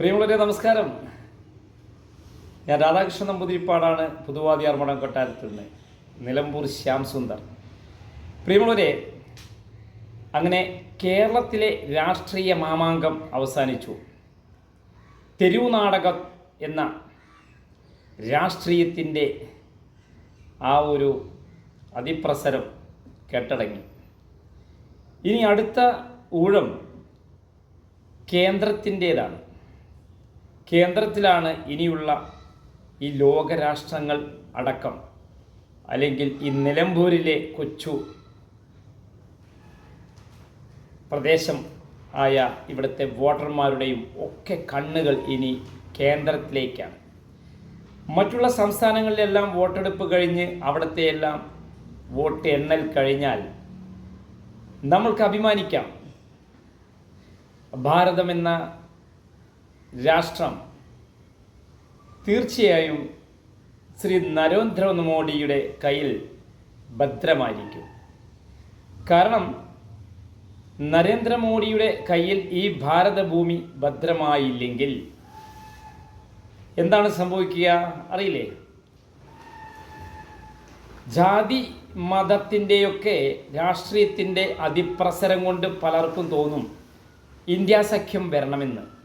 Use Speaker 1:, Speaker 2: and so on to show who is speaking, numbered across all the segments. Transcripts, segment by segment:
Speaker 1: പ്രിയമുള്ളവരെ നമസ്കാരം. ഞാൻ രാധാകൃഷ്ണൻ നമ്പൂതിരിപ്പാടാണ് പുതുവാതി അർമ്മടം കൊട്ടാരത്തിൽ നിന്ന് നിലമ്പൂർ ശ്യാം സുന്ദർ. പ്രിയമുള്ളവരെ അങ്ങനെ കേരളത്തിലെ രാഷ്ട്രീയ മാമാങ്കം അവസാനിച്ചു. തെരുവു നാടകം എന്ന രാഷ്ട്രീയത്തിന്റെ ആ ഒരു അതിപ്രസരം കെട്ടടങ്ങി. ഇനി അടുത്ത ഊഴം കേന്ദ്രത്തിന്റേതാണ്. കേന്ദ്രത്തിലാണ് ഇനിയുള്ള ഈ ലോകരാഷ്ട്രങ്ങൾ അടക്കം. അല്ലെങ്കിൽ ഈ നിലമ്പൂരിലെ കൊച്ചു പ്രദേശം ആയ ഇവിടുത്തെ വോട്ടർമാരുടെയും ഒക്കെ കണ്ണുകൾ ഇനി കേന്ദ്രത്തിലേക്കാണ്. മറ്റുള്ള സംസ്ഥാനങ്ങളിലെല്ലാം വോട്ടെടുപ്പ് കഴിഞ്ഞ് അവിടുത്തെ എല്ലാം വോട്ട് എണ്ണൽ കഴിഞ്ഞാൽ നമ്മൾക്ക് അഭിമാനിക്കാം. ഭാരതമെന്ന രാഷ്ട്രം. തീർച്ചയായും ശ്രീ നരേന്ദ്ര മോഡിയുടെ കയ്യിൽ ഭദ്രമായിരിക്കും. കാരണം നരേന്ദ്രമോദിയുടെ കയ്യിൽ ഈ ഭാരതഭൂമി ഭദ്രമായില്ലെങ്കിൽ എന്താണ് സംഭവിക്കുക? അറിയില്ലേ? ജാതി മതത്തിന്റെയൊക്കെ രാഷ്ട്രീയത്തിന്റെ അതിപ്രസരം കൊണ്ട് പലർക്കും തോന്നും ഇന്ത്യ സഖ്യം വരണമെന്ന്.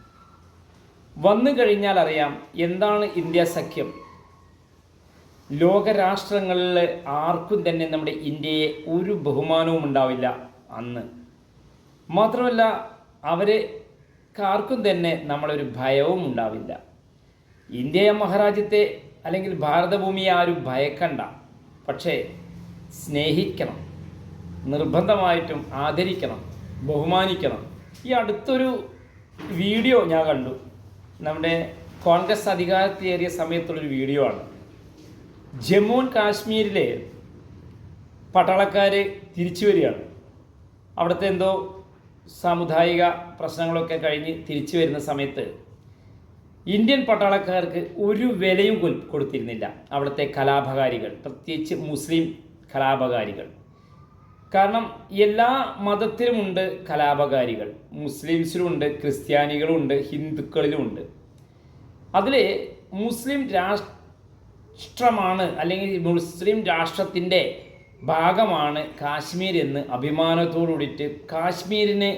Speaker 1: വന്നു കഴിഞ്ഞാൽ അറിയാം എന്താണ് ഇന്ത്യ സഖ്യം. ലോകരാഷ്ട്രങ്ങളിൽ ആർക്കും തന്നെ നമ്മുടെ ഇന്ത്യയെ ഒരു ബഹുമാനവും ഉണ്ടാവില്ല അന്ന്. മാത്രമല്ല അവരെ ആർക്കും തന്നെ നമ്മളൊരു ഭയവും ഉണ്ടാവില്ല. ഇന്ത്യ മഹാരാജ്യത്തെ അല്ലെങ്കിൽ ഭാരതഭൂമിയെ ആരും ഭയക്കണ്ട. പക്ഷേ സ്നേഹിക്കണം നിർബന്ധമായിട്ടും ആദരിക്കണം ബഹുമാനിക്കണം. ഈ അടുത്തൊരു വീഡിയോ ഞാൻ കണ്ടു. നമ്മുടെ കോൺഗ്രസ് അധികാരത്തിലേറിയ സമയത്തുള്ളൊരു വീഡിയോ ആണ്. ജമ്മു ആൻഡ് കാശ്മീരിലെ പട്ടാളക്കാർ തിരിച്ചു വരികയാണ്. അവിടുത്തെ എന്തോ സാമുദായിക പ്രശ്നങ്ങളൊക്കെ കഴിഞ്ഞ് തിരിച്ചു വരുന്ന സമയത്ത് ഇന്ത്യൻ പട്ടാളക്കാർക്ക് ഒരു വിലയും കൊടുത്തിരുന്നില്ല അവിടുത്തെ കലാപകാരികൾ പ്രത്യേകിച്ച് മുസ്ലിം കലാപകാരികൾ. കാരണം എല്ലാ മതത്തിലുമുണ്ട് കലാപകാരികൾ. മുസ്ലിംസിലുമുണ്ട് ക്രിസ്ത്യാനികളുമുണ്ട് ഹിന്ദുക്കളിലുമുണ്ട്. അതിൽ മുസ്ലിം രാഷ്ട്രമാണ് അല്ലെങ്കിൽ മുസ്ലിം രാഷ്ട്രത്തിന്റെ ഭാഗമാണ് കാശ്മീർ എന്ന് അഭിമാനത്തോടുകൂടിയിട്ട് കാശ്മീരിനെ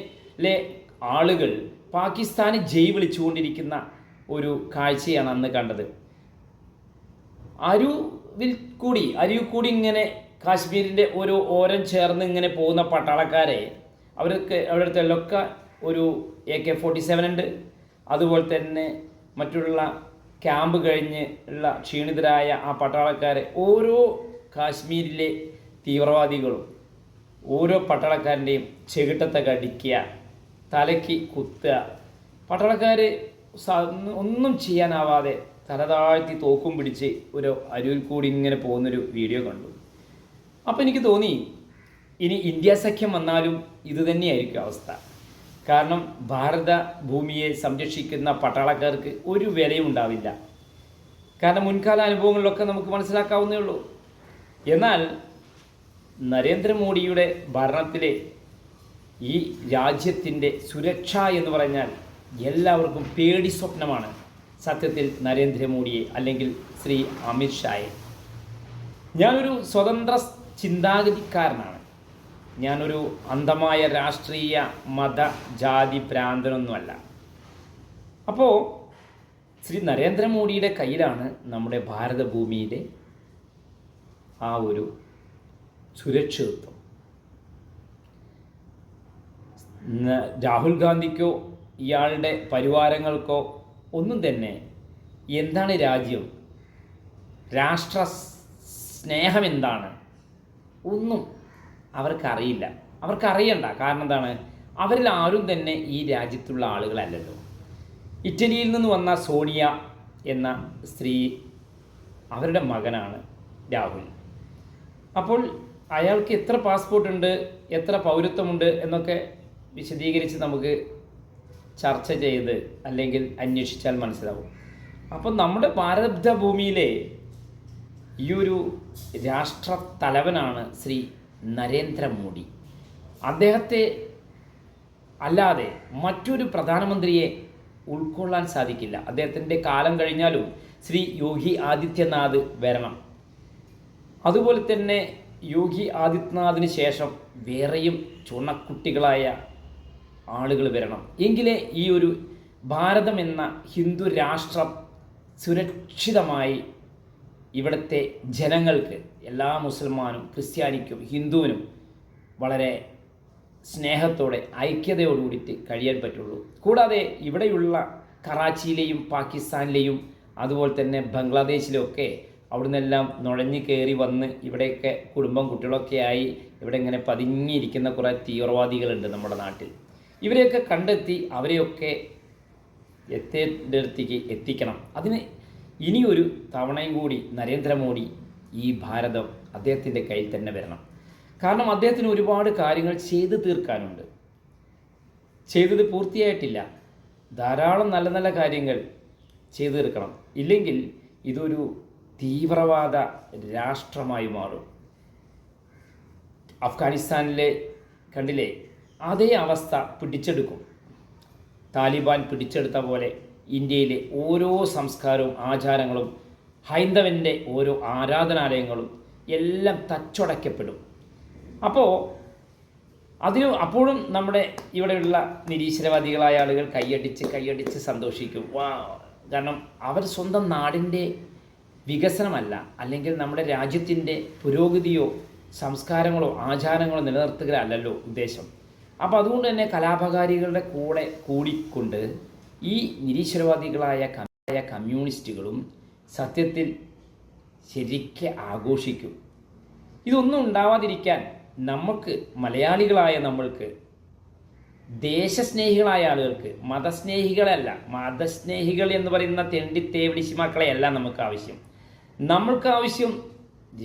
Speaker 1: ആളുകൾ പാകിസ്ഥാന് ജയ് വിളിച്ചുകൊണ്ടിരിക്കുന്ന ഒരു കാഴ്ചയാണ് അന്ന് കണ്ടത്. അരുവിൽ കൂടി അരുവിൽ കൂടി ഇങ്ങനെ കാശ്മീരിന്റെ ഒരു ഓരം ചേർന്ന് ഇങ്ങനെ പോകുന്ന പട്ടാളക്കാരെ അവർക്ക് അവരുടെ അടുത്തൊക്കെ ഒരു എ കെ ഫോർട്ടി സെവൻ ഉണ്ട്. അതുപോലെ തന്നെ മറ്റുള്ള ക്യാമ്പ് കഴിഞ്ഞ് ഉള്ള ക്ഷീണിതരായ ആ പട്ടാളക്കാരെ ഓരോ കാശ്മീരിലെ തീവ്രവാദികളും ഓരോ പട്ടാളക്കാരന്റെയും ചെകിട്ടത്തെ കടിക്കുക തലയ്ക്ക് കുത്തുക. പട്ടാളക്കാർ ഒന്നും ചെയ്യാനാവാതെ തല താഴ്ത്തി തോക്കും പിടിച്ച് ഒരു അരുവിൽ കൂടി ഇങ്ങനെ പോകുന്നൊരു വീഡിയോ കണ്ടു. അപ്പോൾ എനിക്ക് തോന്നി ഇനി ഇന്ത്യ സഖ്യം വന്നാലും ഇത് തന്നെയായിരിക്കും അവസ്ഥ. കാരണം ഭാരത ഭൂമിയെ സംരക്ഷിക്കുന്ന പട്ടാളക്കാർക്ക് ഒരു വിലയും ഉണ്ടാവില്ല. കാരണം മുൻകാല അനുഭവങ്ങളിലൊക്കെ നമുക്ക് മനസ്സിലാക്കാവുന്നേ ഉള്ളൂ. എന്നാൽ നരേന്ദ്രമോദിയുടെ ഭരണത്തിലെ ഈ രാജ്യത്തിന്റെ സുരക്ഷ എന്ന് പറഞ്ഞാൽ എല്ലാവർക്കും പേടി സ്വപ്നമാണ്. സത്യത്തിൽ നരേന്ദ്രമോദിയെ അല്ലെങ്കിൽ ശ്രീ അമിത്ഷായെ ഞാനൊരു സ്വതന്ത്ര ചിന്താഗതിക്കാരനാണ്. ഞാനൊരു അന്ധമായ രാഷ്ട്രീയ മത ജാതി ഭ്രാന്തനൊന്നുമല്ല. അപ്പോൾ ശ്രീ നരേന്ദ്രമോദിയുടെ കയ്യിലാണ് നമ്മുടെ ഭാരതഭൂമിയിലെ ആ ഒരു സുരക്ഷിതത്വം. രാഹുൽ ഗാന്ധിക്കോ ഇയാളുടെ പരിവാരങ്ങൾക്കോ ഒന്നും തന്നെ എന്താണ് രാജ്യം? രാഷ്ട്ര സ്നേഹം എന്താണ്? ഒന്നും അവർക്കറിയില്ല. അവർക്കറിയണ്ട. കാരണം എന്താണ്? അവരിൽ ആരും തന്നെ ഈ രാജ്യത്തുള്ള ആളുകളല്ലല്ലോ. ഇറ്റലിയിൽ നിന്ന് വന്ന സോണിയ എന്ന സ്ത്രീ അവരുടെ മകനാണ് രാഹുൽ. അപ്പോൾ അയാൾക്ക് എത്ര പാസ്പോർട്ട് ഉണ്ട് എത്ര പൗരത്വമുണ്ട് എന്നൊക്കെ വിശദീകരിച്ച് നമുക്ക് ചർച്ച ചെയ്ത് അല്ലെങ്കിൽ അന്വേഷിച്ചാൽ മനസ്സിലാവും. അപ്പം നമ്മുടെ ഭാരത ഭൂമിയിലെ ഈ ഒരു രാഷ്ട്ര തലവനാണ് ശ്രീ നരേന്ദ്രമോദി. അദ്ദേഹത്തെ അല്ലാതെ മറ്റൊരു പ്രധാനമന്ത്രിയെ ഉൾക്കൊള്ളാൻ സാധിക്കില്ല. അദ്ദേഹത്തിന്റെ കാലം കഴിഞ്ഞാലും ശ്രീ യോഗി ആദിത്യനാഥ് വരണം. അതുപോലെ തന്നെ യോഗി ആദിത്യനാഥിന് ശേഷം വേറെയും ചുണക്കുട്ടികളായ ആളുകൾ വരണം. എങ്കിലേ ഈ ഒരു ഭാരതം എന്ന ഹിന്ദു രാഷ്ട്രം സുരക്ഷിതമായി ഇവിടുത്തെ ജനങ്ങൾക്ക് എല്ലാ മുസൽമാനും ക്രിസ്ത്യാനിക്കും ഹിന്ദുവിനും വളരെ സ്നേഹത്തോടെ ഐക്യതയോടുകൂടിയിട്ട് കഴിയാൻ പറ്റുള്ളൂ. കൂടാതെ ഇവിടെയുള്ള കറാച്ചിയിലെയും പാകിസ്ഥാനിലെയും അതുപോലെ തന്നെ ബംഗ്ലാദേശിലൊക്കെ അവിടുന്നെല്ലാം നുഴഞ്ഞു കയറി വന്ന് ഇവിടെയൊക്കെ കുടുംബം കുട്ടികളൊക്കെ ആയി ഇവിടെ ഇങ്ങനെ പതുങ്ങിയിരിക്കുന്ന കുറേ തീവ്രവാദികളുണ്ട് നമ്മുടെ നാട്ടിൽ. ഇവരെയൊക്കെ കണ്ടെത്തി അവരെയൊക്കെ എത്തേണ്ടടുത്തേക്ക് എത്തിക്കണം. അതിന് ഇനിയൊരു തവണയും കൂടി നരേന്ദ്രമോദി ഈ ഭാരതം അദ്ദേഹത്തിന്റെ കയ്യിൽ തന്നെ വരണം. കാരണം അദ്ദേഹത്തിന് ഒരുപാട് കാര്യങ്ങൾ ചെയ്തു തീർക്കാനുണ്ട്. ചെയ്തത് പൂർത്തിയായിട്ടില്ല. ധാരാളം നല്ല നല്ല കാര്യങ്ങൾ ചെയ്തു തീർക്കണം. ഇല്ലെങ്കിൽ ഇതൊരു തീവ്രവാദ രാഷ്ട്രമായി മാറും. അഫ്ഗാനിസ്ഥാനിലെ കണ്ടില്ലേ? അതേ അവസ്ഥ പിടിച്ചെടുക്കും. താലിബാൻ പിടിച്ചെടുത്ത പോലെ ഇന്ത്യയിലെ ഓരോ സംസ്കാരവും ആചാരങ്ങളും ഹൈന്ദവന്റെ ഓരോ ആരാധനാലയങ്ങളും എല്ലാം തച്ചുടയ്ക്കപ്പെടും. അപ്പോൾ അതിന് അപ്പോഴും നമ്മുടെ ഇവിടെയുള്ള നിരീശ്വരവാദികളായ ആളുകൾ കൈയടിച്ച് കൈയടിച്ച് സന്തോഷിക്കും. വാ കാരണം അവർ സ്വന്തം നാടിന്റെ വികസനമല്ല അല്ലെങ്കിൽ നമ്മുടെ രാജ്യത്തിന്റെ പുരോഗതിയോ സംസ്കാരങ്ങളോ ആചാരങ്ങളോ നിലനിർത്തുകയല്ലല്ലോ ഉദ്ദേശം. അപ്പോൾ അതുകൊണ്ട് തന്നെ കലാപകാരികളുടെ കൂടെ കൂടിക്കൊണ്ട് ഈ നിരീശ്വരവാദികളായ ക- കമ്മ്യൂണിസ്റ്റുകളും സത്യത്തിൽ ശരിക്ക് ആഘോഷിക്കും. ഇതൊന്നും ഉണ്ടാവാതിരിക്കാൻ നമുക്ക് മലയാളികളായ നമ്മൾക്ക് ദേശസ്നേഹികളായ ആളുകൾക്ക് മതസ്നേഹികളല്ല മതസ്നേഹികൾ എന്ന് പറയുന്ന തെണ്ടി തേവിടിശി മക്കളെയല്ല നമുക്ക് ആവശ്യം. നമ്മൾക്ക് ആവശ്യം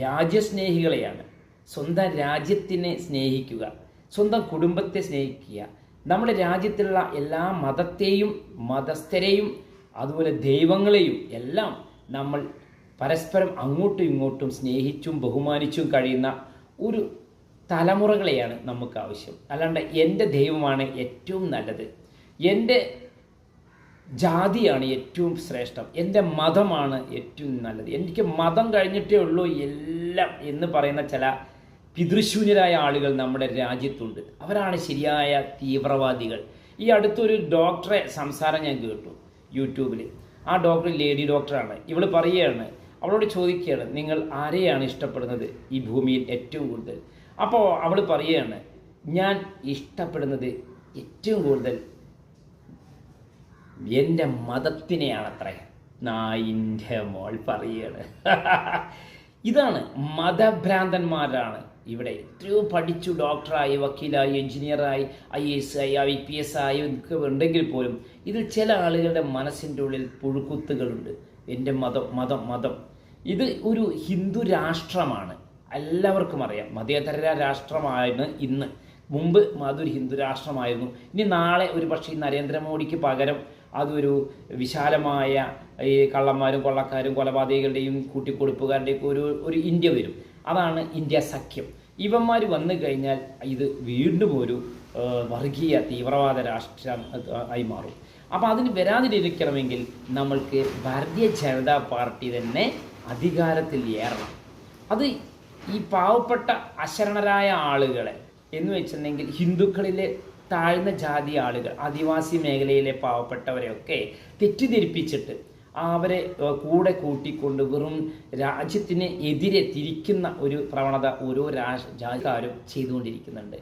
Speaker 1: രാജ്യസ്നേഹികളെയാണ്. സ്വന്തം രാജ്യത്തിനെ സ്നേഹിക്കുക സ്വന്തം കുടുംബത്തെ സ്നേഹിക്കുക നമ്മുടെ രാജ്യത്തുള്ള എല്ലാ മതത്തെയും മതസ്ഥരെയും അതുപോലെ ദൈവങ്ങളെയും എല്ലാം നമ്മൾ പരസ്പരം അങ്ങോട്ടും ഇങ്ങോട്ടും സ്നേഹിച്ചും ബഹുമാനിച്ചും കഴിയുന്ന ഒരു തലമുറകളെയാണ് നമുക്ക് ആവശ്യം. അല്ലാണ്ട് എന്റെ ദൈവമാണ് ഏറ്റവും നല്ലത്. എന്റെ ജാതിയാണ് ഏറ്റവും ശ്രേഷ്ഠം. എന്റെ മതമാണ് ഏറ്റവും നല്ലത്. എനിക്ക് മതം കഴിഞ്ഞിട്ടേ ഉള്ളൂ എല്ലാം എന്ന് പറയുന്ന ചില പിതൃശൂന്യരായ ആളുകൾ നമ്മുടെ രാജ്യത്തുണ്ട്. അവരാണ് ശരിയായ തീവ്രവാദികൾ. ഈ അടുത്തൊരു ഡോക്ടറെ സംസാരം ഞാൻ കേട്ടു യൂട്യൂബിൽ ആ ഡോക്ടർ ലേഡി ഡോക്ടറാണ്. ഇവൾ പറയുകയാണ് അവളോട് ചോദിക്കുകയാണ് നിങ്ങൾ ആരെയാണ് ഇഷ്ടപ്പെടുന്നത് ഈ ഭൂമിയിൽ ഏറ്റവും കൂടുതൽ? അപ്പോൾ അവൾ പറയുകയാണ് ഞാൻ ഇഷ്ടപ്പെടുന്നത് ഏറ്റവും കൂടുതൽ എന്റെ മതത്തിനെയാണത്രേ. നായിന്റെ മോൾ പറയുകയാണ്. ഇതാണ് മതഭ്രാന്തന്മാരാണ്. ഇവിടെ എത്രയോ പഠിച്ചു ഡോക്ടറായി വക്കീലായി എഞ്ചിനീയറായി ഐ എസ് ആയി ഐ പി എസ് ആയി ഒക്കെ ഉണ്ടെങ്കിൽ പോലും ഇതിൽ ചില ആളുകളുടെ മനസ്സിന്റെ ഉള്ളിൽ പുഴുക്കുത്തുകളുണ്ട്. എന്റെ മതം മതം മതം. ഇത് ഒരു ഹിന്ദു രാഷ്ട്രമാണ്. എല്ലാവർക്കും അറിയാം. മതേതര രാഷ്ട്രമാണ് ഇന്ന്. മുമ്പ് അതൊരു ഹിന്ദു രാഷ്ട്രമായിരുന്നു. ഇനി നാളെ ഒരു പക്ഷേ നരേന്ദ്രമോദിക്ക് പകരം അതൊരു വിശാലമായ ഈ കള്ളന്മാരും കൊള്ളക്കാരും കൊലപാതകികളുടെയും കൂട്ടിക്കൊടുപ്പുകാരുടെയും ഒരു ഒരു ഇന്ത്യ വരും. അതാണ് ഇന്ത്യ സഖ്യം. ഇവന്മാർ വന്നു കഴിഞ്ഞാൽ ഇത് വീണ്ടും ഒരു വർഗീയ തീവ്രവാദ രാഷ്ട്രം ആയി മാറും. അപ്പോൾ അതിന് വരാതിരിക്കണമെങ്കിൽ നമ്മൾക്ക് ഭാരതീയ ജനതാ പാർട്ടി തന്നെ അധികാരത്തിൽ ഏറണം. അത് ഈ പാവപ്പെട്ട അശരണരായ ആളുകളെ എന്ന് വെച്ചിട്ടുണ്ടെങ്കിൽ ഹിന്ദുക്കളിലെ താഴ്ന്ന ജാതി ആളുകൾ ആദിവാസി മേഖലയിലെ പാവപ്പെട്ടവരെയൊക്കെ തെറ്റിദ്ധരിപ്പിച്ചിട്ട് അവരെ കൂടെ കൂട്ടിക്കൊണ്ട് വെറും രാജ്യത്തിന് എതിരെ തിരിക്കുന്ന ഒരു പ്രവണത ഓരോ രാജാക്കാരും ചെയ്തുകൊണ്ടിരിക്കുന്നുണ്ട്.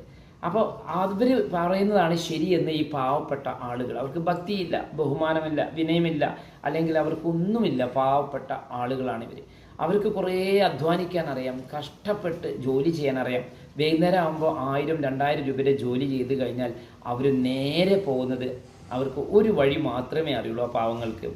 Speaker 1: അപ്പോൾ അവർ പറയുന്നതാണ് ശരിയെന്ന് ഈ പാവപ്പെട്ട ആളുകൾ. അവർക്ക് ഭക്തിയില്ല ബഹുമാനമില്ല വിനയമില്ല അല്ലെങ്കിൽ അവർക്കൊന്നുമില്ല പാവപ്പെട്ട ആളുകളാണ് ഇവർ അവർക്ക് കുറേ അധ്വാനിക്കാൻ അറിയാം കഷ്ടപ്പെട്ട് ജോലി ചെയ്യാൻ അറിയാം. വൈകുന്നേരം ആകുമ്പോൾ ആയിരം രണ്ടായിരം രൂപയുടെ ജോലി ചെയ്ത് കഴിഞ്ഞാൽ അവർ നേരെ പോകുന്നത് അവർക്ക് ഒരു വഴി മാത്രമേ അറിയുള്ളൂ ആ പാവങ്ങൾക്ക്.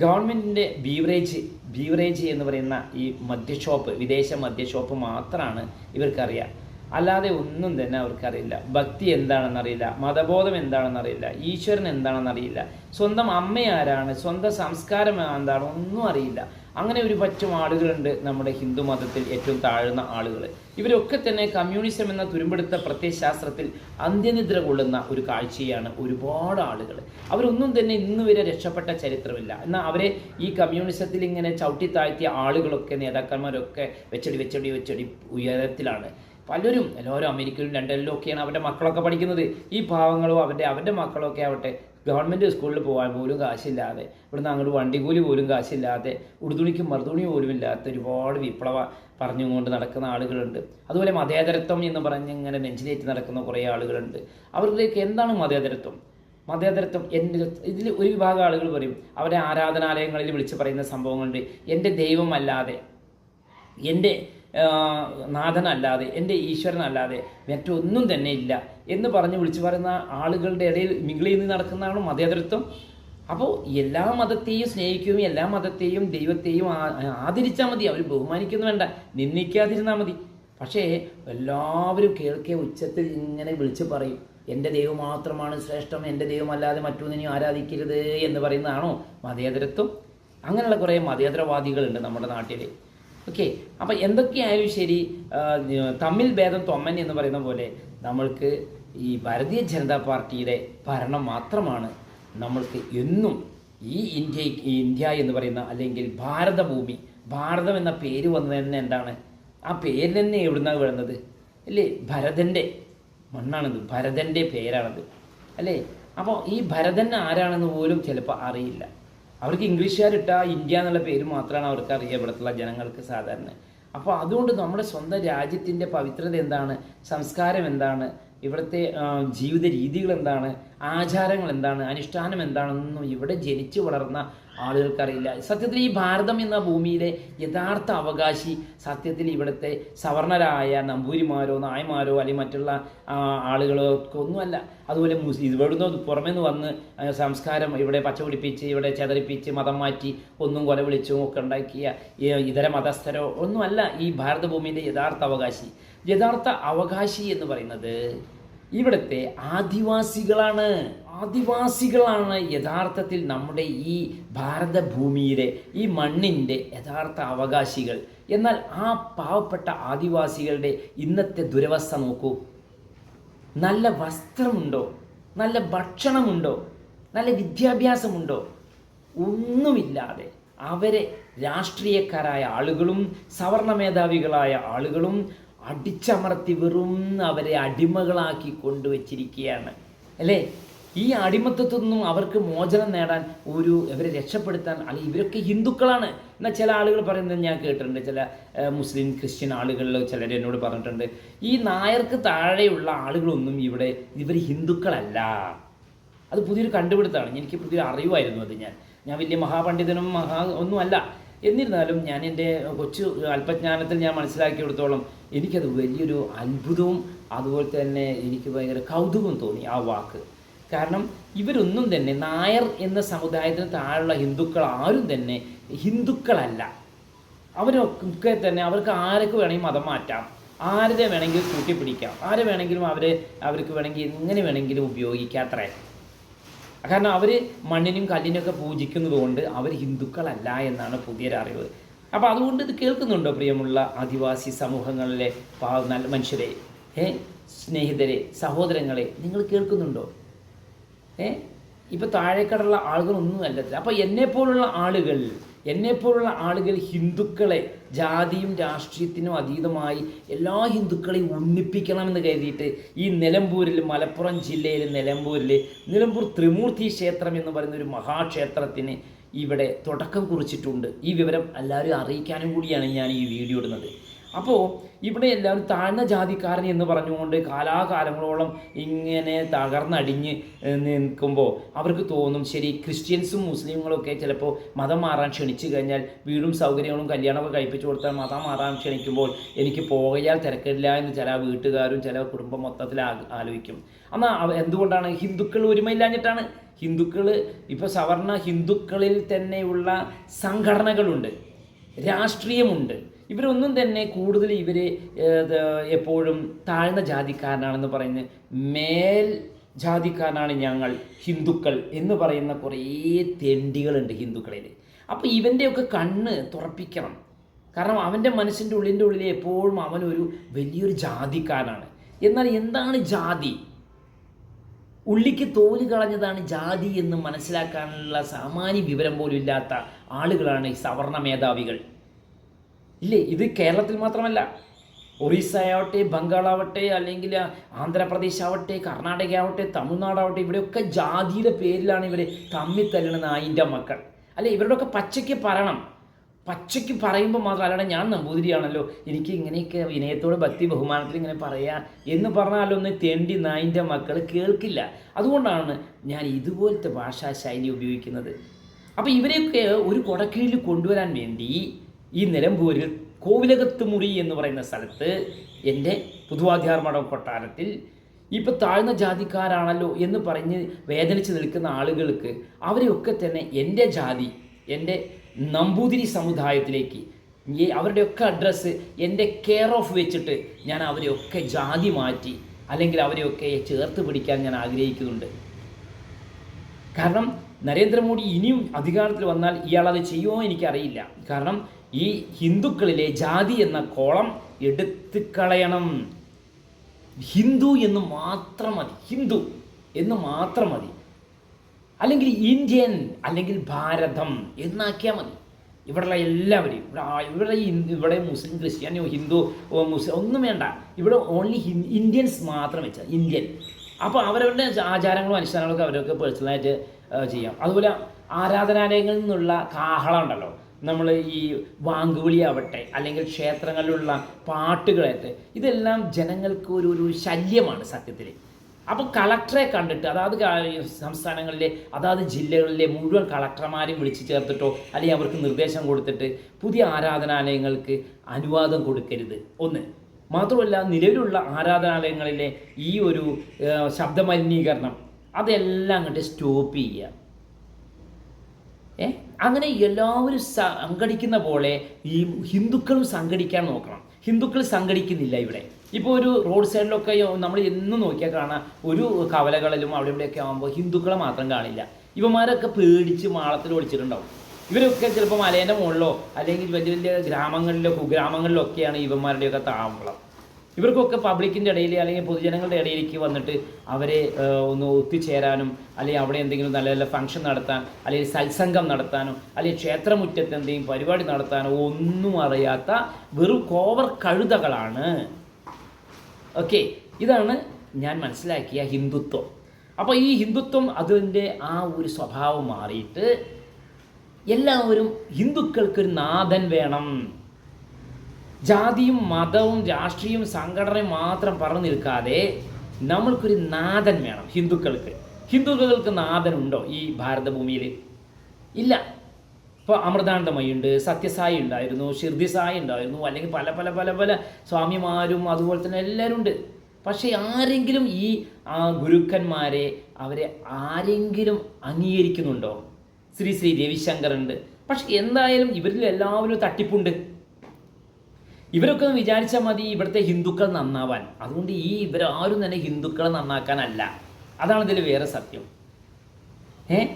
Speaker 1: ഗവൺമെന്റിന്റെ ബീവറേജ് ബീവറേജ് എന്ന് പറയുന്ന ഈ മദ്യഷോപ്പ് വിദേശ മദ്യഷോപ്പ് മാത്രമാണ് ഇവർക്കറിയാം. അല്ലാതെ ഒന്നും തന്നെ അവർക്കറിയില്ല. ഭക്തി എന്താണെന്നറിയില്ല മതബോധം എന്താണെന്നറിയില്ല ഈശ്വരൻ എന്താണെന്നറിയില്ല സ്വന്തം അമ്മയാരാണ് സ്വന്തം സംസ്കാരം എന്താണ് ഒന്നും അറിയില്ല. അങ്ങനെ ഒരു പറ്റും ആളുകളുണ്ട് നമ്മുടെ ഹിന്ദു മതത്തിൽ ഏറ്റവും താഴ്ന്ന ആളുകൾ ഇവരൊക്കെ തന്നെ കമ്മ്യൂണിസം എന്ന തുരുമ്പെടുത്ത പ്രത്യയശാസ്ത്രത്തിൽ അന്ത്യനിദ്ര കൊള്ളുന്ന ഒരു കാഴ്ചയാണ് ഒരുപാട് ആളുകൾ അവരൊന്നും തന്നെ ഇന്ന് വരെ രക്ഷപ്പെട്ട ചരിത്രമില്ല. എന്നാൽ അവരെ ഈ കമ്മ്യൂണിസത്തിൽ ഇങ്ങനെ ചവിട്ടി താഴ്ത്തിയ ആളുകളൊക്കെ നേതാക്കന്മാരൊക്കെ വെച്ചടി വെച്ചടി വെച്ചടി ഉയരത്തിലാണ്. പലരും എല്ലാവരും അമേരിക്കയിലും ലണ്ടനിലും ഒക്കെയാണ് അവരുടെ മക്കളൊക്കെ പഠിക്കുന്നത്. ഈ പാവങ്ങളോ അവരുടെ അവരുടെ മക്കളൊക്കെ ആവട്ടെ ഗവൺമെന്റ് സ്കൂളിൽ പോകാൻ പോലും കാശില്ലാതെ ഇവിടുന്ന് അങ്ങോട്ട് വണ്ടിക്കൂലി പോലും കാശില്ലാതെ ഉടുതുണിക്കും മറുതുണി പോലും ഇല്ലാത്ത ഒരുപാട് വിപ്ലവ പറഞ്ഞുകൊണ്ട് നടക്കുന്ന ആളുകളുണ്ട്. അതുപോലെ മതേതരത്വം എന്ന് പറഞ്ഞ് ഇങ്ങനെ നെഞ്ചിലേറ്റ് നടക്കുന്ന കുറേ ആളുകളുണ്ട്. അവരിലേക്ക് എന്താണ് മതേതരത്വം? മതേതരത്വം എന്റെ ഇതിൽ ഒരു വിഭാഗം ആളുകൾ പറയും അവരെ ആരാധനാലയങ്ങളിൽ വിളിച്ച് പറയുന്ന സംഭവങ്ങളുണ്ട്. എന്റെ ദൈവമല്ലാതെ എന്റെ നാഥനല്ലാതെ എന്റെ ഈശ്വരനല്ലാതെ മറ്റൊന്നും തന്നെ ഇല്ല എന്ന് പറഞ്ഞ് വിളിച്ചു പറയുന്ന ആളുകളുടെ ഇടയിൽ മിങ്കിൾ ചെയ്ത് നടക്കുന്നതാണ് മതേതരത്വം? അപ്പോൾ എല്ലാ മതത്തെയും സ്നേഹിക്കുകയും എല്ലാ മതത്തെയും ദൈവത്തെയും ആദരിച്ചാൽ മതി. അവർ ബഹുമാനിക്കുന്നു വേണ്ട. നിന്ദിക്കാതിരുന്നാൽ മതി. പക്ഷേ എല്ലാവരും കേൾക്കെ ഉച്ചത്തിൽ ഇങ്ങനെ വിളിച്ച് പറയും. എന്റെ ദൈവം മാത്രമാണ് ശ്രേഷ്ഠം എന്റെ ദൈവമല്ലാതെ മറ്റൊന്നിനെയും ആരാധിക്കരുത് എന്ന് പറയുന്നതാണോ മതേതരത്വം? അങ്ങനെയുള്ള കുറേ മതേതരവാദികളുണ്ട് നമ്മുടെ നാട്ടിൽ. ഓക്കെ അപ്പം എന്തൊക്കെയായാലും ശരി തമ്മിൽ ഭേദം തൊമ്മൻ എന്ന് പറയുന്ന പോലെ നമ്മൾക്ക് ഈ ഭാരതീയ ജനതാ പാർട്ടിയുടെ ഭരണം മാത്രമാണ് നമ്മൾക്ക് എന്നും ഈ ഇന്ത്യ ഇന്ത്യ എന്ന് പറയുന്ന അല്ലെങ്കിൽ ഭാരതഭൂമി ഭാരതം എന്ന പേര് വന്നത് തന്നെ എന്താണ്? ആ പേര് തന്നെ എവിടുന്നാണ് വരുന്നത്? അല്ലേ? ഭരതന്റെ മണ്ണാണിത്. ഭരതന്റെ പേരാണത്. അല്ലേ? അപ്പോൾ ഈ ഭരതൻ ആരാണെന്ന് പോലും ചിലപ്പോൾ അറിയില്ല. അവർക്ക് ഇംഗ്ലീഷുകാരിട്ട ഇന്ത്യ എന്നുള്ള പേര് മാത്രമാണ് അവർക്ക് അറിയുക ഇവിടുത്തെ ജനങ്ങൾക്ക് സാധാരണ. അപ്പോൾ അതുകൊണ്ട് നമ്മുടെ സ്വന്തം രാജ്യത്തിന്റെ പവിത്രത എന്താണ്? സംസ്കാരം എന്താണ്? ഇവിടുത്തെ ജീവിത രീതികൾ എന്താണ്? ആചാരങ്ങൾ എന്താണ്? അനുഷ്ഠാനം എന്താണെന്നും ഇവിടെ ജനിച്ചു വളർന്ന ആളുകൾക്കറിയില്ല. സത്യത്തിൽ ഈ ഭാരതം എന്ന ഭൂമിയിലെ യഥാർത്ഥ അവകാശി സത്യത്തിൽ ഇവിടുത്തെ സവർണരായ നമ്പൂരിമാരോ നായമാരോ അല്ലെങ്കിൽ മറ്റുള്ള ആളുകളോ ഒന്നുമല്ല. അതുപോലെ ഇവിടെ ഇവിടുന്ന് പുറമേ നിന്ന് വന്ന് സംസ്കാരം ഇവിടെ പച്ചപിടിപ്പിച്ച് ഇവിടെ ചെതറിപ്പിച്ച് മതം മാറ്റി ഒന്നും കൊല വിളിച്ചും ഒക്കെ ഉണ്ടാക്കിയ ഇതര മതസ്ഥരോ ഒന്നുമല്ല ഈ ഭാരതഭൂമിയിലെ യഥാർത്ഥ അവകാശി. യഥാർത്ഥ അവകാശി എന്ന് പറയുന്നത് ഇവിടുത്തെ ആദിവാസികളാണ്. ആദിവാസികളാണ് യഥാർത്ഥത്തിൽ നമ്മുടെ ഈ ഭാരതഭൂമിയിലെ ഈ മണ്ണിന്റെ യഥാർത്ഥ അവകാശികൾ. എന്നാൽ ആ പാവപ്പെട്ട ആദിവാസികളുടെ ഇന്നത്തെ ദുരവസ്ഥ നോക്കൂ. നല്ല വസ്ത്രമുണ്ടോ? നല്ല ഭക്ഷണമുണ്ടോ? നല്ല വിദ്യാഭ്യാസമുണ്ടോ? ഒന്നുമില്ലാതെ അവരെ രാഷ്ട്രീയക്കാരായ ആളുകളും സവർണ മേധാവികളായ ആളുകളും അടിച്ചമർത്തി വെറും അവരെ അടിമകളാക്കി കൊണ്ടുവച്ചിരിക്കുകയാണ്. അല്ലേ? ഈ അടിമത്തത്തിൽ നിന്നും അവർക്ക് മോചനം നേടാൻ ഒരു ഇവരെ രക്ഷപ്പെടുത്താൻ അല്ലെങ്കിൽ ഇവരൊക്കെ ഹിന്ദുക്കളാണ്. എന്നാൽ ചില ആളുകൾ പറയുന്നത് ഞാൻ കേട്ടിട്ടുണ്ട്. ചില മുസ്ലിം ക്രിസ്ത്യൻ ആളുകളിൽ ചിലർ എന്നോട് പറഞ്ഞിട്ടുണ്ട് ഈ നായർക്ക് താഴെയുള്ള ആളുകളൊന്നും ഇവിടെ ഇവർ ഹിന്ദുക്കളല്ല. അത് പുതിയൊരു കണ്ടുപിടുത്തമാണ്. എനിക്ക് പുതിയൊരു അറിവായിരുന്നു അത് ഞാൻ. ഞാൻ വലിയ മഹാപണ്ഡിതനും മഹാ ഒന്നുമല്ല. എന്നിരുന്നാലും ഞാൻ എന്റെ കൊച്ചു അല്പജ്ഞാനത്തിൽ ഞാൻ മനസ്സിലാക്കിയെടുത്തോളം എനിക്കത് വലിയൊരു അത്ഭുതവും അതുപോലെ തന്നെ എനിക്ക് ഭയങ്കര കൗതുകവും തോന്നി ആ വാക്ക്. കാരണം ഇവരൊന്നും തന്നെ നായർ എന്ന സമുദായത്തിന് താഴെയുള്ള ഹിന്ദുക്കൾ ആരും തന്നെ ഹിന്ദുക്കളല്ല. അവരൊക്കെ തന്നെ അവർക്ക് ആരൊക്കെ വേണമെങ്കിൽ മതം മാറ്റാം. ആരുടെ വേണമെങ്കിലും കൂട്ടിപ്പിടിക്കാം. ആരെ വേണമെങ്കിലും അവരെ അവർക്ക് വേണമെങ്കിൽ എങ്ങനെ വേണമെങ്കിലും ഉപയോഗിക്കാത്രേ കാരണം അവർ മണ്ണിനും കല്ലിനൊക്കെ പൂജിക്കുന്നതുകൊണ്ട് അവർ ഹിന്ദുക്കളല്ല എന്നാണ് പുതിയൊരു അറിവ്. അപ്പോൾ അതുകൊണ്ട് ഇത് കേൾക്കുന്നുണ്ടോ പ്രിയമുള്ള ആദിവാസി സമൂഹങ്ങളിലെ പാവ നല്ല മനുഷ്യരെ? ഏ? സ്നേഹിതരെ സഹോദരങ്ങളെ നിങ്ങൾ കേൾക്കുന്നുണ്ടോ? ഏ? ഇപ്പം താഴേക്കടുള്ള ആളുകളൊന്നും അല്ലത്തില്ല അപ്പോൾ എന്നെപ്പോലുള്ള ആളുകൾ എന്നെപ്പോലുള്ള ആളുകൾ ഹിന്ദുക്കളെ ജാതിയും രാഷ്ട്രീയത്തിനും അതീതമായി എല്ലാ ഹിന്ദുക്കളെയും ഒന്നിപ്പിക്കണമെന്ന് കരുതിയിട്ട് ഈ നിലമ്പൂരിൽ മലപ്പുറം ജില്ലയിൽ നിലമ്പൂരിൽ നിലമ്പൂർ ത്രിമൂർത്തി ക്ഷേത്രം എന്ന് പറയുന്ന ഒരു മഹാക്ഷേത്രത്തിന് ഇവിടെ തുടക്കം കുറിച്ചിട്ടുണ്ട്. ഈ വിവരം എല്ലാവരും അറിയിക്കാനും കൂടിയാണ് ഞാൻ ഈ വീഡിയോ ഇടുന്നത്. അപ്പോൾ ഇവിടെ എല്ലാവരും താഴ്ന്ന ജാതിക്കാരൻ എന്ന് പറഞ്ഞുകൊണ്ട് കാലാകാലങ്ങളോളം ഇങ്ങനെ തകർന്നടിഞ്ഞ് നിൽക്കുമ്പോൾ അവർക്ക് തോന്നും ശരി ക്രിസ്ത്യൻസും മുസ്ലിങ്ങളൊക്കെ ചിലപ്പോൾ മതം മാറാൻ ക്ഷണിച്ചു കഴിഞ്ഞാൽ വീടും സൗകര്യങ്ങളും കല്യാണമൊക്കെ കഴിപ്പിച്ചു കൊടുത്താൽ മതം മാറാൻ ക്ഷണിക്കുമ്പോൾ എനിക്ക് പോകയാൽ തിരക്കില്ല എന്ന് ചില വീട്ടുകാരും ചില കുടുംബം മൊത്തത്തിൽ ആലോചിക്കും. എന്നാൽ എന്തുകൊണ്ടാണ് ഹിന്ദുക്കൾ ഒരുമയില്ലാഞ്ഞിട്ടാണ്? ഹിന്ദുക്കൾ ഇപ്പോൾ സവർണ ഹിന്ദുക്കളിൽ തന്നെയുള്ള സംഘടനകളുണ്ട് രാഷ്ട്രീയമുണ്ട്. ഇവരൊന്നും തന്നെ കൂടുതൽ ഇവർ എപ്പോഴും താഴ്ന്ന ജാതിക്കാരനാണെന്ന് പറയുന്ന മേൽ ജാതിക്കാരനാണ് ഞങ്ങൾ ഹിന്ദുക്കൾ എന്ന് പറയുന്ന കുറേ തെണ്ടികളുണ്ട് ഹിന്ദുക്കളിൽ. അപ്പോൾ ഇവന്റെയൊക്കെ കണ്ണ് തുറപ്പിക്കണം. കാരണം അവന്റെ മനസ്സിന്റെ ഉള്ളിന്റെ ഉള്ളിൽ എപ്പോഴും അവനൊരു വലിയൊരു ജാതിക്കാരനാണ്. എന്നാൽ എന്താണ് ജാതി? ഉള്ളിക്ക് തോൽ കളഞ്ഞതാണ് ജാതി എന്ന് മനസ്സിലാക്കാനുള്ള സാമാന്യ വിവരം പോലും ഇല്ലാത്ത ആളുകളാണ് ഈ സവർണ മേധാവികൾ. ഇല്ലേ ഇത് കേരളത്തിൽ മാത്രമല്ല. ഒറീസ ആവട്ടെ ബംഗാളാവട്ടെ അല്ലെങ്കിൽ ആന്ധ്രാപ്രദേശ് ആവട്ടെ കർണാടക ആവട്ടെ തമിഴ്നാടാവട്ടെ ഇവിടെയൊക്കെ ജാതിയുടെ പേരിലാണ് ഇവർ തമ്മിൽ തല്ലണ നായിന്റെ മക്കൾ. അല്ലെ ഇവരുടെയൊക്കെ പച്ചയ്ക്ക് പറയണം. പച്ചയ്ക്ക് പറയുമ്പോൾ മാത്രം അല്ലാതെ ഞാൻ നമ്പൂതിരിയാണല്ലോ എനിക്ക് ഇങ്ങനെയൊക്കെ വിനയത്തോട് ഭക്തി ബഹുമാനത്തിൽ ഇങ്ങനെ പറയാ എന്ന് പറഞ്ഞാലൊന്ന് തെണ്ടി നായിന്റെ മക്കൾ കേൾക്കില്ല. അതുകൊണ്ടാണ് ഞാൻ ഇതുപോലത്തെ ഭാഷാ ശൈലി ഉപയോഗിക്കുന്നത്. അപ്പോൾ ഇവരെയൊക്കെ ഒരു കൊടക്കീഴിൽ കൊണ്ടുവരാൻ വേണ്ടി ഈ നിലമ്പൂരിൽ കോവിലകത്ത് മുറി എന്ന് പറയുന്ന സ്ഥലത്ത് എന്റെ പുതുവാധ്യാർമഠം കൊട്ടാരത്തിൽ ഇപ്പോൾ താഴ്ന്ന ജാതിക്കാരാണല്ലോ എന്ന് പറഞ്ഞ് വേദനിച്ച് നിൽക്കുന്ന ആളുകൾക്ക് അവരെയൊക്കെ തന്നെ എന്റെ ജാതി എന്റെ നമ്പൂതിരി സമുദായത്തിലേക്ക് അവരുടെയൊക്കെ അഡ്രസ്സ് എന്റെ കെയർ ഓഫ് വെച്ചിട്ട് ഞാൻ അവരെയൊക്കെ ജാതി മാറ്റി അല്ലെങ്കിൽ അവരെയൊക്കെ ചേർത്ത് പിടിക്കാൻ ഞാൻ ആഗ്രഹിക്കുന്നുണ്ട്. കാരണം നരേന്ദ്രമോദി ഇനിയും അധികാരത്തിൽ വന്നാൽ ഇയാൾ അത് ചെയ്യുമോ എനിക്കറിയില്ല. കാരണം ഈ ഹിന്ദുക്കളിലെ ജാതി എന്ന കോളം എടുത്തു കളയണം ഹിന്ദു എന്ന് മാത്രം മതി. ഹിന്ദു എന്ന് മാത്രം മതി. അല്ലെങ്കിൽ ഇന്ത്യൻ അല്ലെങ്കിൽ ഭാരതം എന്നാക്കിയാൽ മതി. ഇവിടെയുള്ള എല്ലാവരെയും. ഇവിടെ ഇവിടെ ഇവിടെ മുസ്ലിം ക്രിസ്ത്യാനിയോ ഹിന്ദു മുസ്ലിം ഒന്നും വേണ്ട. ഇവിടെ ഓൺലി ഇന്ത്യൻസ് മാത്രം വെച്ചാൽ ഇന്ത്യൻ. അപ്പോൾ അവരവരുടെ ആചാരങ്ങളും അനുഷ്ഠാനങ്ങളൊക്കെ അവരൊക്കെ പേഴ്സണലായിട്ട് ചെയ്യാം. അതുപോലെ ആരാധനാലയങ്ങളിൽ നിന്നുള്ള കാഹളം ഉണ്ടല്ലോ. നമ്മൾ ഈ വാങ്കുവിളി ആവട്ടെ അല്ലെങ്കിൽ ക്ഷേത്രങ്ങളിലുള്ള പാട്ടുകളായിട്ട് ഇതെല്ലാം ജനങ്ങൾക്ക് ഒരു ഒരു ശല്യമാണ് സത്യത്തിൽ. അപ്പോൾ കളക്ടറെ കണ്ടിട്ട് അതാത് സംസ്ഥാനങ്ങളിലെ അതാത് ജില്ലകളിലെ മുഴുവൻ കളക്ടർമാരെയും വിളിച്ചു ചേർത്തിട്ടോ അല്ലെങ്കിൽ അവർക്ക് നിർദ്ദേശം കൊടുത്തിട്ട് പുതിയ ആരാധനാലയങ്ങൾക്ക് അനുവാദം കൊടുക്കരുത്. ഒന്ന് മാത്രമല്ല നിലവിലുള്ള ആരാധനാലയങ്ങളിലെ ഈ ഒരു ശബ്ദമലിനീകരണം അതെല്ലാം അങ്ങോട്ട് സ്റ്റോപ്പ് ചെയ്യുക. ഏ? അങ്ങനെ എല്ലാവരും സംഘടിക്കുന്ന പോലെ ഈ ഹിന്ദുക്കളും സംഘടിക്കാൻ നോക്കണം. ഹിന്ദുക്കൾ സംഘടിക്കുന്നില്ല ഇവിടെ. ഇപ്പോൾ ഒരു റോഡ് സൈഡിലൊക്കെ നമ്മൾ എന്നും നോക്കിയാൽ കാണാം ഒരു കവലകളിലും അവിടെ ഇവിടെയൊക്കെ ആകുമ്പോൾ ഹിന്ദുക്കളെ മാത്രം കാണില്ല. ഇവന്മാരൊക്കെ പേടിച്ച് മാളത്തിൽ ഒളിച്ചിട്ടുണ്ടാവും. ഇവരൊക്കെ ചിലപ്പോൾ മലേന്റെ മുകളിലോ അല്ലെങ്കിൽ വലിയ വലിയ ഗ്രാമങ്ങളിലോ കുഗ്രാമങ്ങളിലൊക്കെയാണ് ഇവന്മാരുടെയൊക്കെ താവളം. ഇവർക്കൊക്കെ പബ്ലിക്കിന്റെ ഇടയിൽ അല്ലെങ്കിൽ പൊതുജനങ്ങളുടെ ഇടയിലേക്ക് വന്നിട്ട് അവരെ ഒന്ന് ഒത്തുചേരാനും അല്ലെങ്കിൽ അവിടെ എന്തെങ്കിലും നല്ല നല്ല ഫംഗ്ഷൻ നടത്താൻ അല്ലെങ്കിൽ സത്സംഗം നടത്താനോ അല്ലെങ്കിൽ ക്ഷേത്രമുറ്റത്ത് എന്തെങ്കിലും പരിപാടി നടത്താനോ ഒന്നും അറിയാത്ത വെറും കോവർ കഴുതകളാണ്. ഓക്കെ ഇതാണ് ഞാൻ മനസ്സിലാക്കിയ ഹിന്ദുത്വം. അപ്പോൾ ഈ ഹിന്ദുത്വം അതിന്റെ ആ ഒരു സ്വഭാവം മാറിയിട്ട് എല്ലാവരും ഹിന്ദുക്കൾക്കൊരു നാഥൻ വേണം. ജാതിയും മതവും രാഷ്ട്രീയവും സംഘടനയും മാത്രം പറഞ്ഞു നിൽക്കാതെ നമ്മൾക്കൊരു നാഥൻ വേണം ഹിന്ദുക്കൾക്ക്. ഹിന്ദുക്കൾക്ക് നാഥൻ ഉണ്ടോ ഈ ഭാരതഭൂമിയിൽ? ഇല്ല. ഇപ്പോൾ അമൃതാനന്ദമയി ഉണ്ട് സത്യസായി ഉണ്ടായിരുന്നു ഷിർദി സായി ഉണ്ടായിരുന്നു അല്ലെങ്കിൽ പല പല പല പല സ്വാമിമാരും അതുപോലെ തന്നെ എല്ലാവരും ഉണ്ട് പക്ഷേ ആരെങ്കിലും ഈ ആ, ഗുരുക്കന്മാരെ അവരെ ആരെങ്കിലും അംഗീകരിക്കുന്നുണ്ടോ? ശ്രീ ശ്രീ രവിശങ്കർ ഉണ്ട് പക്ഷെ എന്തായാലും ഇവരിൽ എല്ലാവരും തട്ടിപ്പുണ്ട്. ഇവരൊക്കെ ഒന്ന് വിചാരിച്ചാൽ മതി ഇവിടുത്തെ ഹിന്ദുക്കൾ നന്നാവാൻ. അതുകൊണ്ട് ഈ ഇവരാരും തന്നെ ഹിന്ദുക്കളെ നന്നാക്കാനല്ല. അതാണ് ഇതിൽ വേറെ സത്യം. ഏ?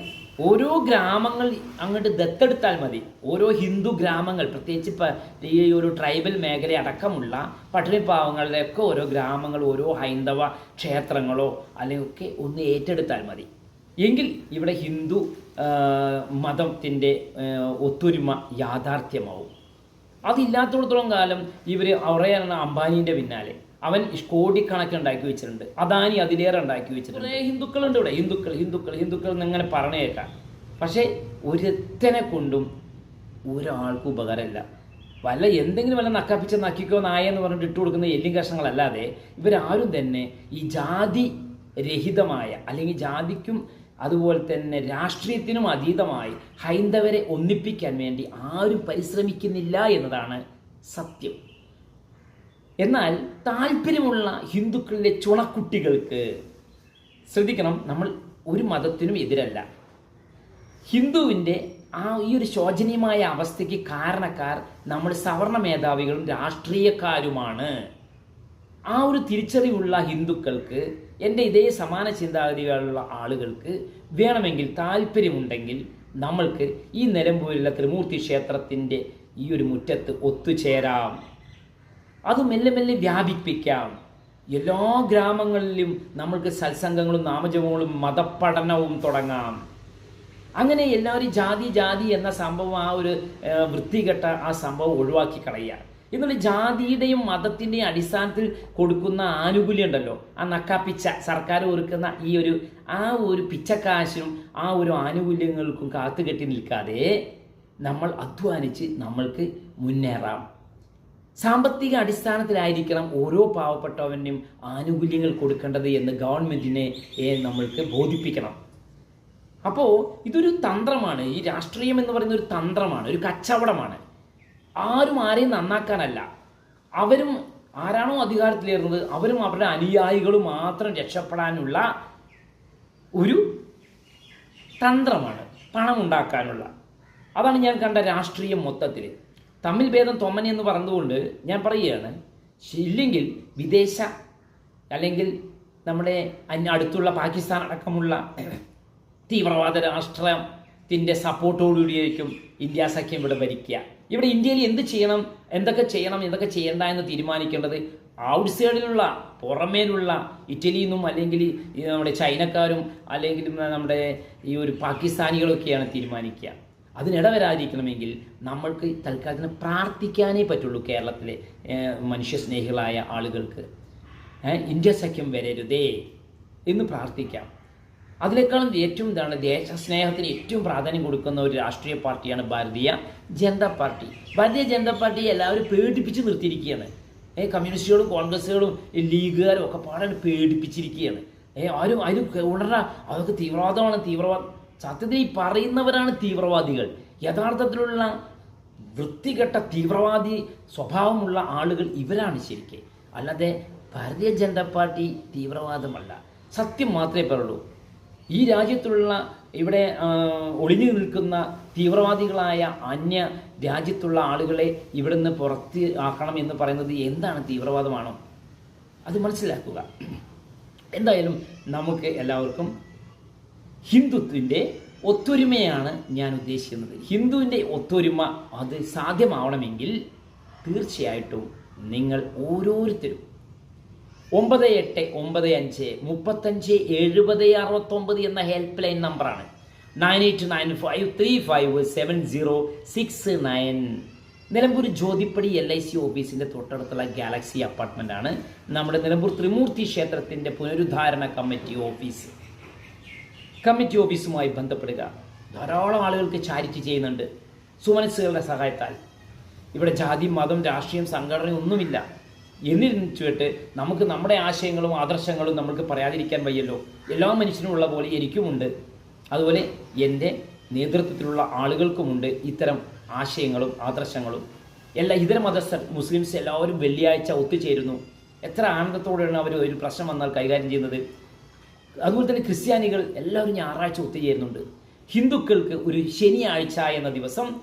Speaker 1: ഓരോ ഗ്രാമങ്ങൾ അങ്ങോട്ട് ദത്തെടുത്താൽ മതി. ഓരോ ഹിന്ദു ഗ്രാമങ്ങൾ പ്രത്യേകിച്ച് ഈ ഒരു ട്രൈബൽ മേഖല അടക്കമുള്ള പട്ടിണിപ്പാവങ്ങളിലൊക്കെ ഓരോ ഗ്രാമങ്ങൾ ഓരോ ഹൈന്ദവ ക്ഷേത്രങ്ങളോ അല്ലെങ്കിൽ ഒക്കെ ഒന്ന് ഏറ്റെടുത്താൽ മതി. എങ്കിൽ ഇവിടെ ഹിന്ദു മതത്തിന്റെ ഒത്തൊരുമ യാഥാർത്ഥ്യമാവും. അതില്ലാത്തിടത്തോളം കാലം ഇവർ അവരെയാണ് അംബാനീന്റെ പിന്നാലെ. അവൻ കോടിക്കണക്കിന് ഉണ്ടാക്കി വെച്ചിട്ടുണ്ട്. അദാനി അതിലേറെ ഉണ്ടാക്കി വെച്ചിട്ടുണ്ട്. ഹിന്ദുക്കളുണ്ട് ഇവിടെ. ഹിന്ദുക്കൾ ഹിന്ദുക്കൾ ഹിന്ദുക്കൾ എന്നിങ്ങനെ പറഞ്ഞു കേൾക്കാം. പക്ഷേ ഒരുത്തനെ കൊണ്ടും ഒരാൾക്കും ഉപകാരമില്ല. വല്ല എന്തെങ്കിലും വല്ല നക്കാപ്പിച്ച നക്കിക്കോ നായ എന്ന് പറഞ്ഞിട്ട് ഇട്ട് കൊടുക്കുന്ന എല്ലും കഷ്ണങ്ങളല്ലാതെ ഇവരാരും തന്നെ ഈ ജാതി രഹിതമായ അല്ലെങ്കിൽ ജാതിക്കും അതുപോലെ തന്നെ രാഷ്ട്രീയത്തിനും അതീതമായി ഹൈന്ദവരെ ഒന്നിപ്പിക്കാൻ വേണ്ടി ആരും പരിശ്രമിക്കുന്നില്ല എന്നതാണ് സത്യം. എന്നാൽ താല്പര്യമുള്ള ഹിന്ദുക്കളിലെ ചുണക്കുട്ടികൾക്ക് ശ്രദ്ധിക്കണം നമ്മൾ ഒരു മതത്തിനും എതിരല്ല. ഹിന്ദുവിന്റെ ആ ഈ ഒരു ശോചനീയമായ അവസ്ഥയ്ക്ക് കാരണക്കാർ നമ്മൾ സവർണ മേധാവികളും രാഷ്ട്രീയക്കാരുമാണ്. ആ ഒരു തിരിച്ചറിവുള്ള ഹിന്ദുക്കൾക്ക് എന്റെ ഇതേ സമാന ചിന്താഗതികളുള്ള ആളുകൾക്ക് വേണമെങ്കിൽ താല്പര്യമുണ്ടെങ്കിൽ നമ്മൾക്ക് ഈ നിലമ്പൂരിലെ ത്രിമൂർത്തി ക്ഷേത്രത്തിന്റെ ഈ ഒരു മുറ്റത്ത് ഒത്തുചേരാം. അത് മെല്ലെ മെല്ലെ വ്യാപിപ്പിക്കാം. എല്ലാ ഗ്രാമങ്ങളിലും നമ്മൾക്ക് സത്സംഗങ്ങളും നാമജപങ്ങളും മതപഠനവും തുടങ്ങാം. അങ്ങനെ എല്ലാവരും ജാതി ജാതി എന്ന സംഭവം ആ ഒരു വൃത്തികെട്ട ആ സംഭവം ഒഴിവാക്കി കളയുക എന്നുള്ള ജാതിയുടെയും മതത്തിന്റെയും അടിസ്ഥാനത്തിൽ കൊടുക്കുന്ന ആനുകൂല്യം ഉണ്ടല്ലോ ആ നക്കാപ്പിച്ച സർക്കാർ ഒരുക്കുന്ന ഈ ഒരു ആ ഒരു പിച്ചക്കാശിനും ആ ഒരു ആനുകൂല്യങ്ങൾക്കും കാത്തുകെട്ടി നിൽക്കാതെ നമ്മൾ അധ്വാനിച്ച് നമ്മൾക്ക് മുന്നേറാം. സാമ്പത്തിക അടിസ്ഥാനത്തിലായിരിക്കണം ഓരോ പാവപ്പെട്ടവനും ആനുകൂല്യങ്ങൾ കൊടുക്കേണ്ടത് എന്ന് ഗവൺമെന്റിനെ നമ്മൾക്ക് ബോധിപ്പിക്കണം. അപ്പോൾ ഇതൊരു തന്ത്രമാണ്. ഈ രാഷ്ട്രീയം എന്ന് പറയുന്ന ഒരു തന്ത്രമാണ്. ഒരു കച്ചവടമാണ്. ആരും ആരെയും നന്നാക്കാനല്ല. അവരും ആരാണോ അധികാരത്തിലേറുന്നത് അവരും അവരുടെ അനുയായികളും മാത്രം രക്ഷപ്പെടാനുള്ള ഒരു തന്ത്രമാണ് പണം ഉണ്ടാക്കാനുള്ള അതാണ് ഞാൻ കണ്ട രാഷ്ട്രീയം മൊത്തത്തിൽ തമ്മിൽ ഭേദം തൊമ്മൻ എന്ന് പറഞ്ഞതുകൊണ്ട് ഞാൻ പറയുകയാണ് ഇല്ലെങ്കിൽ വിദേശ അല്ലെങ്കിൽ നമ്മുടെ അടുത്തുള്ള പാകിസ്ഥാൻ അടക്കമുള്ള തീവ്രവാദ രാഷ്ട്രത്തിന്റെ സപ്പോർട്ടോടുകൂടിയായിരിക്കും ഇന്ത്യ സഖ്യം ഇവിടെ ഭരിക്കുക. ഇവിടെ ഇന്ത്യയിൽ എന്ത് ചെയ്യണം എന്തൊക്കെ ചെയ്യണം എന്തൊക്കെ ചെയ്യണ്ട എന്ന് തീരുമാനിക്കേണ്ടത് ഔട്ട്സൈഡിലുള്ള പുറമേലുള്ള ഇറ്റലിയിൽ നിന്നും അല്ലെങ്കിൽ നമ്മുടെ ചൈനക്കാരും അല്ലെങ്കിൽ നമ്മുടെ ഈ ഒരു പാകിസ്ഥാനികളൊക്കെയാണ് തീരുമാനിക്കുക. അതിനിട വരാതിരിക്കണമെങ്കിൽ നമ്മൾക്ക് തൽക്കാലത്തിന് പ്രാർത്ഥിക്കാനേ പറ്റുള്ളൂ കേരളത്തിലെ മനുഷ്യസ്നേഹികളായ ആളുകൾക്ക്. ഇന്ത്യ സഖ്യം വരരുതേ എന്ന് പ്രാർത്ഥിക്കാം. അതിനേക്കാളും ഏറ്റവും ഇതാണ് ദേശസ്നേഹത്തിന് ഏറ്റവും പ്രാധാന്യം കൊടുക്കുന്ന ഒരു രാഷ്ട്രീയ പാർട്ടിയാണ് ഭാരതീയ ജനതാ പാർട്ടി. ഭാരതീയ ജനതാ പാർട്ടി എല്ലാവരും പേടിപ്പിച്ച് നിർത്തിയിരിക്കുകയാണ്. ഏ കമ്മ്യൂണിസ്റ്റുകളും കോൺഗ്രസ്സുകളും ലീഗുകാരും ഒക്കെ പാടാൻ പേടിപ്പിച്ചിരിക്കുകയാണ്. ഏ ആരും ആരും ഉണരാ അതൊക്കെ തീവ്രവാദമാണ് തീവ്രവാദം സത്യത്തിൽ ഈ പറയുന്നവരാണ് തീവ്രവാദികൾ. യഥാർത്ഥത്തിലുള്ള വൃത്തികെട്ട തീവ്രവാദി സ്വഭാവമുള്ള ആളുകൾ ഇവരാണ് ശരിക്കും. അല്ലാതെ ഭാരതീയ ജനതാ പാർട്ടി തീവ്രവാദമല്ല. സത്യം മാത്രമേ പറയുള്ളൂ. ഈ രാജ്യത്തുള്ള ഇവിടെ ഒളിഞ്ഞു നിൽക്കുന്ന തീവ്രവാദികളായ അന്യ രാജ്യത്തുള്ള ആളുകളെ ഇവിടുന്ന് പുറത്ത് ആക്കണം എന്ന് പറയുന്നത് എന്താണ് തീവ്രവാദമാണോ? അത് മനസ്സിലാക്കുക. എന്തായാലും നമുക്ക് എല്ലാവർക്കും ഹിന്ദുത്വത്തിന്റെ ഒത്തൊരുമയാണ് ഞാൻ ഉദ്ദേശിക്കുന്നത്. ഹിന്ദുവിന്റെ ഒത്തൊരുമ അത് സാധ്യമാവണമെങ്കിൽ തീർച്ചയായിട്ടും നിങ്ങൾ ഓരോരുത്തരും ഒമ്പത് എട്ട് ഒമ്പത് അഞ്ച് മുപ്പത്തഞ്ച് എഴുപത് അറുപത്തൊമ്പത് എന്ന ഹെൽപ്പ് ലൈൻ നമ്പറാണ് nine eight nine five three five seven zero six nine Nilambur Jyothippadi L I C ഓഫീസിന്റെ തൊട്ടടുത്തുള്ള ഗാലക്സി അപ്പാർട്ട്മെന്റ് ആണ്. നമ്മുടെ നിലമ്പൂർ ത്രിമൂർത്തി ക്ഷേത്രത്തിന്റെ പുനരുദ്ധാരണ കമ്മിറ്റി ഓഫീസ് കമ്മിറ്റി ഓഫീസുമായി ബന്ധപ്പെടുക. ധാരാളം ആളുകൾക്ക് ചാരിറ്റി ചെയ്യുന്നുണ്ട്. സുമനസ്സുകളുടെ സഹായത്താൽ. ഇവിടെ ജാതി മതം രാഷ്ട്രീയം സംഘടന ഒന്നുമില്ല എന്നിരുന്നിട്ട് നമുക്ക് നമ്മുടെ ആശയങ്ങളും ആദർശങ്ങളും നമുക്ക് പറയാതിരിക്കാൻ വയ്യല്ലോ. എല്ലാ മനുഷ്യനും ഉള്ള പോലെ എനിക്കുമുണ്ട്. അതുപോലെ എന്റെ നേതൃത്വത്തിലുള്ള ആളുകൾക്കുമുണ്ട് ഇത്തരം ആശയങ്ങളും ആദർശങ്ങളും. എല്ലാ ഇതര മതസ്ഥർ മുസ്ലിംസ് എല്ലാവരും വെള്ളിയാഴ്ച ഒത്തുചേരുന്നു. എത്ര ആനന്ദത്തോടെയാണ് അവർ ഒരു പ്രശ്നം വന്നാൽ കൈകാര്യം ചെയ്യുന്നത്. അതുപോലെ തന്നെ ക്രിസ്ത്യാനികൾ എല്ലാവരും ഞായറാഴ്ച ഒത്തുചേരുന്നുണ്ട്. ഹിന്ദുക്കൾക്ക് ഒരു ശനിയാഴ്ച എന്ന ദിവസം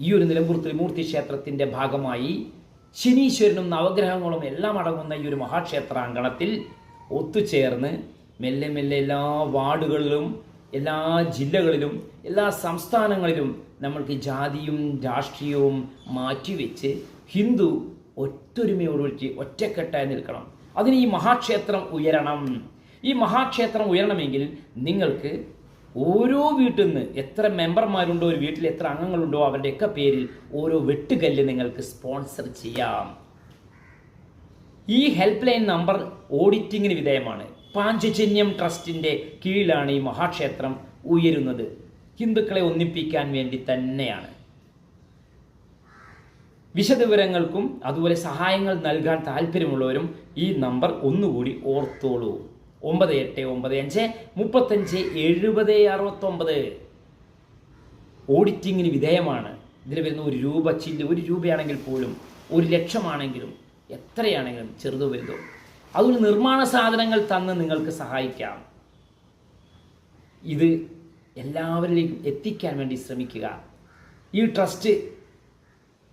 Speaker 1: ഈ ഒരു നിലമ്പൂർ ത്രിമൂർത്തി ക്ഷേത്രത്തിന്റെ ഭാഗമായി ശനീശ്വരനും നവഗ്രഹങ്ങളും എല്ലാം അടങ്ങുന്ന ഈ ഒരു മഹാക്ഷേത്രാങ്കണത്തിൽ ഒത്തുചേർന്ന് മെല്ലെ മെല്ലെ എല്ലാ വാർഡുകളിലും എല്ലാ ജില്ലകളിലും എല്ലാ സംസ്ഥാനങ്ങളിലും നമ്മൾക്ക് ജാതിയും രാഷ്ട്രീയവും മാറ്റിവെച്ച് ഹിന്ദു ഒത്തൊരുമയോടുകൂടി ഒറ്റക്കെട്ടായി നിൽക്കണം. അതിന് ഈ മഹാക്ഷേത്രം ഉയരണം. ഈ മഹാക്ഷേത്രം ഉയരണമെങ്കിൽ നിങ്ങൾക്ക് ഓരോ വീട്ടിൽ നിന്ന് എത്ര മെമ്പർമാരുണ്ടോ ഒരു വീട്ടിൽ എത്ര അംഗങ്ങളുണ്ടോ അവരുടെയൊക്കെ പേരിൽ ഓരോ വെട്ടുകല്ല് നിങ്ങൾക്ക് സ്പോൺസർ ചെയ്യാം. ഈ ഹെൽപ്പ് ലൈൻ നമ്പർ ഓഡിറ്റിങ്ങിന് വിധേയമാണ്. പാഞ്ചജന്യം ട്രസ്റ്റിന്റെ കീഴിലാണ് ഈ മഹാക്ഷേത്രം ഉയരുന്നത്. ഹിന്ദുക്കളെ ഒന്നിപ്പിക്കാൻ വേണ്ടി തന്നെയാണ്. വിശദവിവരങ്ങൾക്കും അതുപോലെ സഹായങ്ങൾ നൽകാൻ താല്പര്യമുള്ളവരും ഈ നമ്പർ ഒന്നുകൂടി ഓർത്തോളൂ. ഒമ്പത് എട്ട് ഒമ്പത് അഞ്ച് മുപ്പത്തഞ്ച് എഴുപത് അറുപത്തൊമ്പത്. ഓഡിറ്റിങ്ങിന് വിധേയമാണ്. ഇതിൽ വരുന്ന ഒരു രൂപ ചില്ല് ഒരു രൂപയാണെങ്കിൽ പോലും ഒരു ലക്ഷമാണെങ്കിലും എത്രയാണെങ്കിലും ചെറുതോ വലുതോ. അതുകൊണ്ട് നിർമ്മാണ സാധനങ്ങൾ തന്ന് നിങ്ങൾക്ക് സഹായിക്കാം. ഇത് എല്ലാവരിലേക്കും എത്തിക്കാൻ വേണ്ടി ശ്രമിക്കുക. ഈ ട്രസ്റ്റ്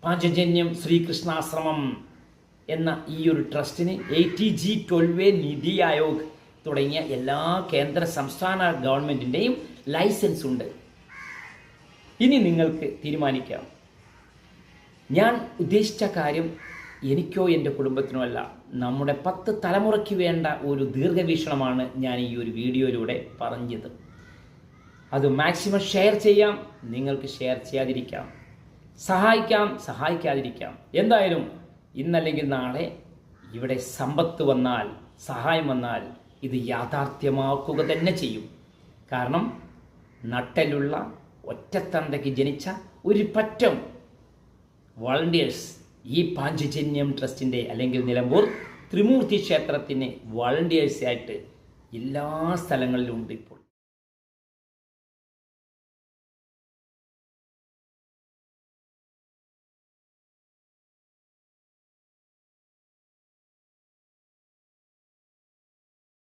Speaker 1: പാഞ്ചജന്യം ശ്രീകൃഷ്ണാശ്രമം എന്ന ഈ ഒരു ട്രസ്റ്റിന് A T G twelve NITI Aayog തുടങ്ങിയ എല്ലാ കേന്ദ്ര സംസ്ഥാന ഗവൺമെന്റിന്റെയും ലൈസൻസ് ഉണ്ട്. ഇനി നിങ്ങൾക്ക് തീരുമാനിക്കാം. ഞാൻ ഉദ്ദേശിച്ച കാര്യം എനിക്കോ എന്റെ കുടുംബത്തിനോ അല്ല. നമ്മുടെ പത്ത് തലമുറയ്ക്ക് വേണ്ട ഒരു ദീർഘവീക്ഷണമാണ് ഞാൻ ഈ ഒരു വീഡിയോയിലൂടെ പറഞ്ഞത്. അത് മാക്സിമം ഷെയർ ചെയ്യാം നിങ്ങൾക്ക് ഷെയർ ചെയ്യാതിരിക്കാം. സഹായിക്കാം സഹായിക്കാതിരിക്കാം. എന്തായാലും ഇന്നല്ലെങ്കിൽ നാളെ ഇവിടെ സമ്പത്ത് വന്നാൽ സഹായം വന്നാൽ ഇത് യാഥാർത്ഥ്യമാക്കുക തന്നെ ചെയ്യും. കാരണം നട്ടലുള്ള ഒറ്റത്തണ്ടയ്ക്ക് ജനിച്ച ഒരു പറ്റം വളണ്ടിയേഴ്സ് ഈ പാഞ്ചജന്യം ട്രസ്റ്റിന്റെ അല്ലെങ്കിൽ നിലമ്പൂർ ത്രിമൂർത്തി ക്ഷേത്രത്തിന് വളണ്ടിയേഴ്സായിട്ട് എല്ലാ സ്ഥലങ്ങളിലും ഉണ്ട് ഇപ്പോൾ.